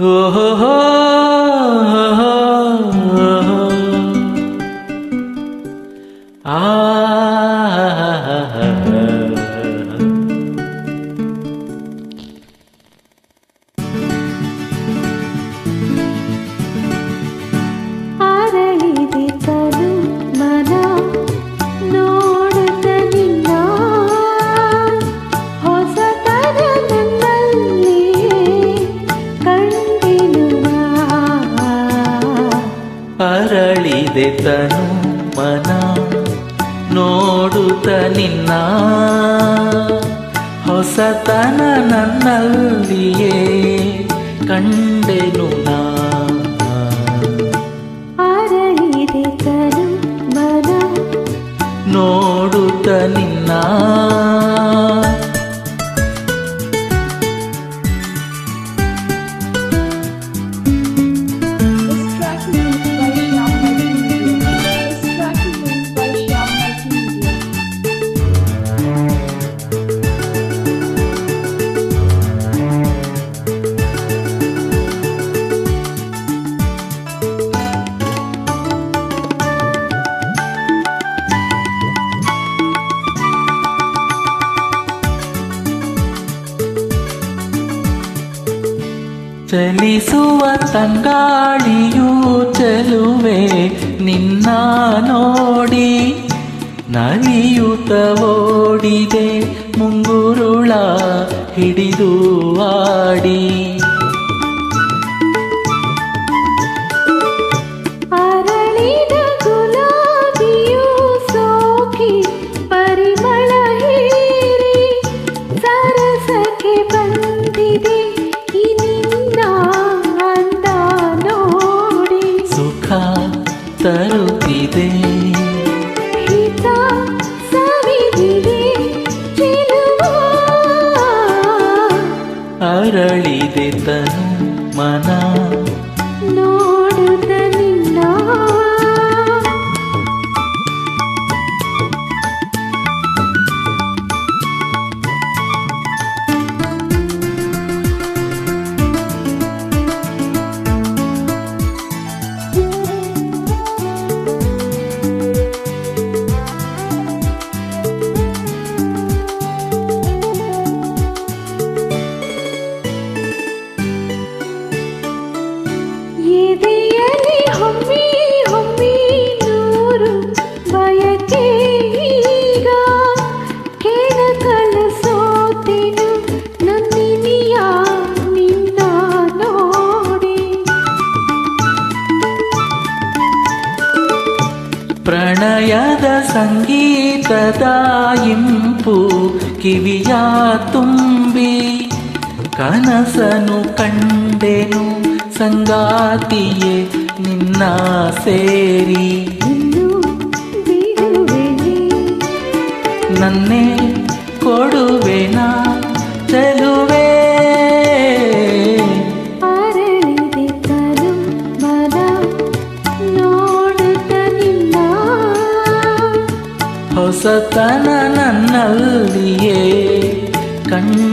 ও ಅರಳಿದೆ ತನು ಮನ ನೋಡುತ್ತ ನಿನ್ನ. ಹೊಸತನ ನನ್ನಲ್ಲಿಯೇ ಕಂಡೆನು ನಾ. ಅರಳಿದೆ ತನು ಮನ ನೋಡುತ್ತ ನಿನ್ನ. ಚಲಿಸುವ ತಂಗಾಳಿಯು ಚಲುವೆ ನಿನ್ನ ನೋಡಿ ನರಿಯುತ ಓಡಿದೆ ಮುಂಗುರುಳ ಹಿಡಿದು ಆಡಿ ಅರಳಿದೆ ತನು ಮನ ನೋಡುತ್ತ ನಿನ್ನ ಪ್ರಣಯದ ಸಂಗೀತದ ಇಂಪು ಕಿವಿಯ ತುಂಬಿ ಕನಸನು ಕಂಡೆನು ಸಂಗಾತಿಯೇ ನಿನ್ನ ಸೇರಿ. ನನ್ನೇ ಕೊಡುವೆನಾ ಚೆಲುವೆ ಹೊಸತನ ನನ್ನಲ್ಲಿಯೇ ಕಂಡೆನು